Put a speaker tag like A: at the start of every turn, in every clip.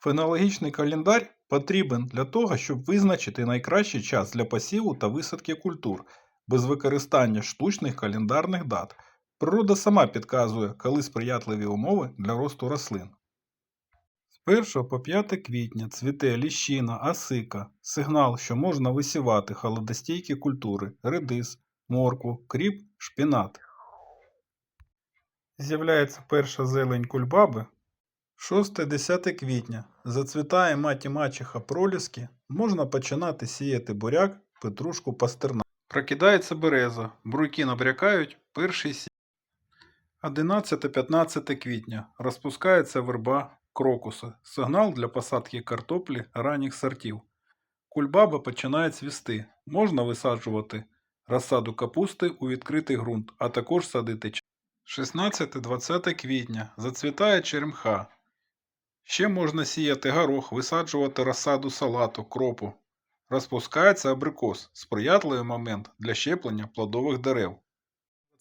A: Фенологічний календар потрібен для того, щоб визначити найкращий час для посіву та висадки культур без використання штучних календарних дат. Природа сама підказує, коли сприятливі умови для росту рослин. З 1 по 5 квітня цвіте ліщина, осика, сигнал, що можна висівати холодостійкі культури, редис, моркву, кріп, шпінат. З'являється перша зелень кульбаби. 6-10 квітня. Зацвітає маті мачеха проліски, можна починати сіяти буряк, петрушку, пастернак. Прокидається береза, бруйки набрякають, перший сі. 11-15 квітня. Розпускається верба крокуса. Сигнал для посадки картоплі ранніх сортів. Кульбаба починає цвісти. Можна висаджувати розсаду капусти у відкритий ґрунт, а також садити 16-20 квітня. Зацвітає черемха. Ще можна сіяти горох, висаджувати розсаду салату, кропу. Розпускається абрикос сприятливий момент для щеплення плодових дерев.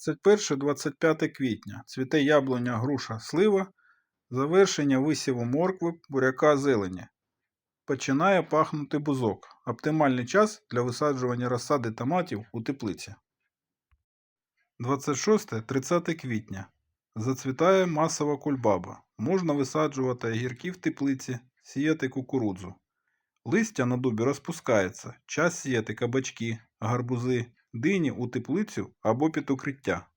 A: 21-25 квітня. Цвіте яблуня, груша, слива. Завершення висіву моркви, буряка, зелені. Починає пахнути бузок. Оптимальний час для висаджування розсади томатів у теплиці. 26-30 квітня. Зацвітає масова кульбаба. Можна висаджувати огірки в теплиці, сіяти кукурудзу. Листя на дубі розпускається. Час сіяти кабачки, гарбузи, дині у теплицю або під укриття.